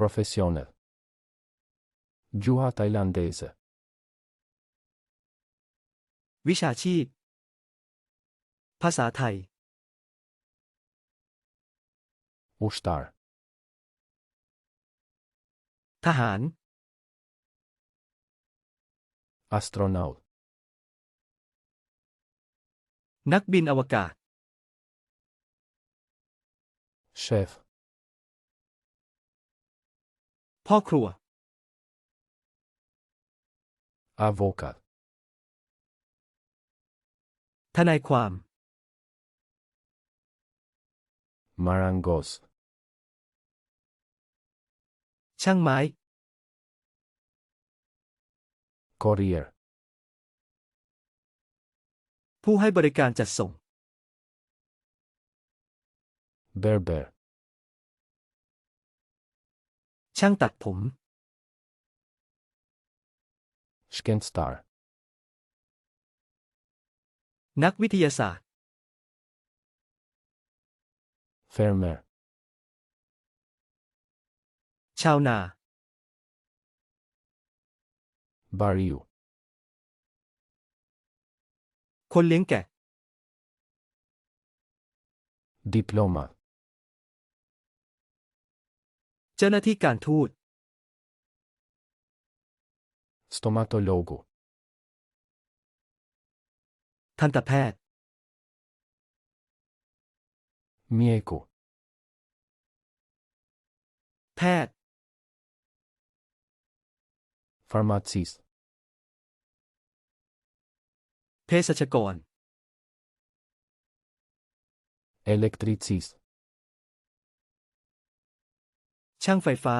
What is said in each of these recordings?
Profesionet Gjuha tajlandeze วิชาชีพ ภาษาไทย Ushtar ทหาร Astronaut นักบินอวกาศ Szef พ่อครัว Avokat ทนายความ Marangos ช่างไม้ Courier ผู้ให้บริการจัดส่ง Berber ช่างตัดผม Shkenstar นักวิทยาศาสตร์ Fermer ชาวนา Bariu คนเลี้ยงแกะ Diplomat เจ้าหน้าที่การทูต Stomatologu ทันตแพทย์ Mieku แพทย์ Farmacist เภสัชกร Electricist ช่างไฟฟ้า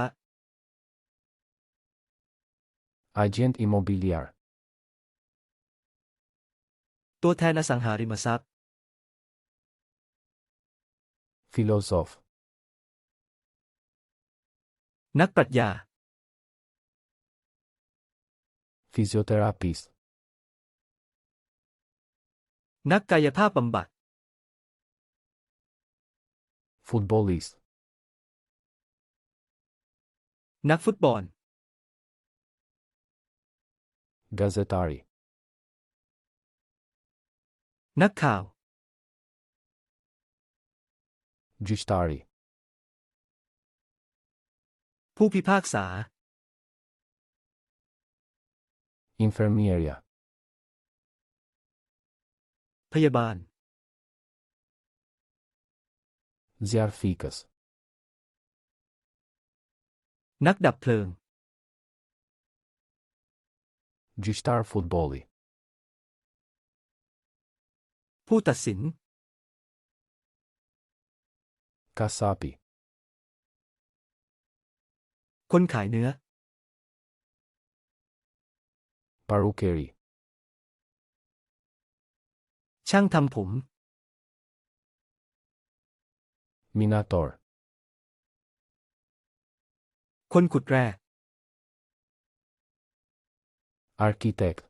Agent imobiliar ตัวแทนอสังหาริมทรัพย์ Filozof นักปรัชญา Physiotherapist นักกายภาพบำบัด Futbolist นักฟุตบอล Gazetari นักข่าว Gjyqtari ผู้พิพากษา Infermieria พยาบาล Zjarfikës นักดับเพลิง Gjyqtar futbolli ผู้ตัดสิน Kasapi คนขายเนื้อ Parukeri ช่างทำผม Minator คนขุดแร่ Architekt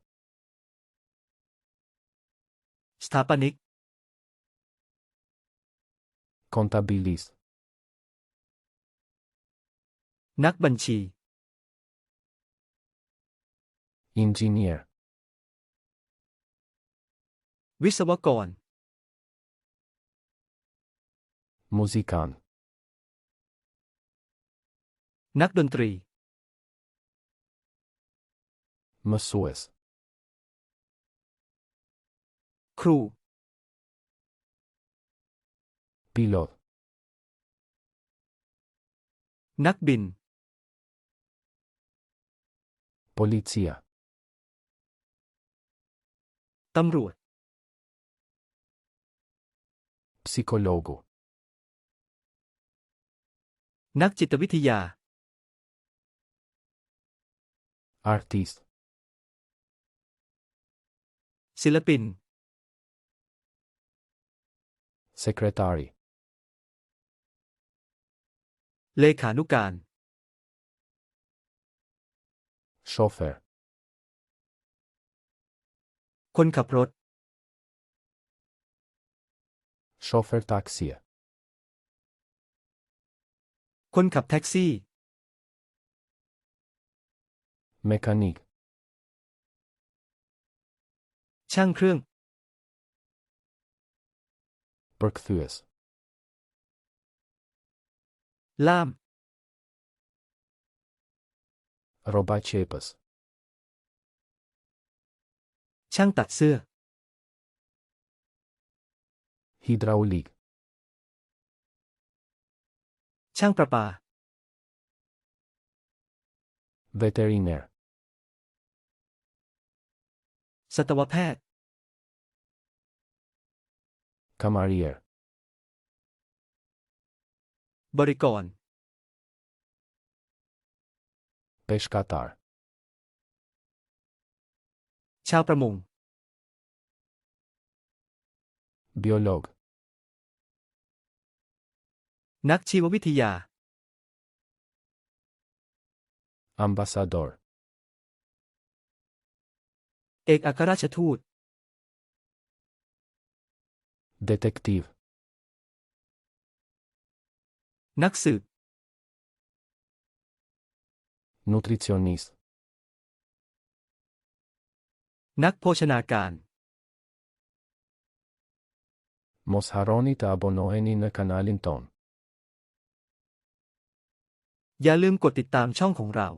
สถาปนิก Kontabilist นักบัญชี Inxhinier วิศวกร Muzikant นักดนตรี Mësues ครู Pilot นักบิน Policia ตำรวจ Psikologu นักจิตวิทยา Artist ศิลปิน Sekretari เลขานุการ Shofer คนขับรถ Shofer taksi คนขับแท็กซี่ Mekanik. ช่างเครื่อง Përkthyes. ล่าม Roba qepës. ช่างตัดเสื้อ Hidraulik. ช่างประปา Veteriner. สัตวแพทย์ Kamarier. บริกร Peshkatar. ชาวประมง Biolog. นักชีววิทยา Ambasador. เอกอัครราชทูต Detektiv. นักสืบ Nutricionist. นักโภชนาการ Mos harroni të abonoheni në kanalin ton. อย่าลืมกดติดตามช่องของเรา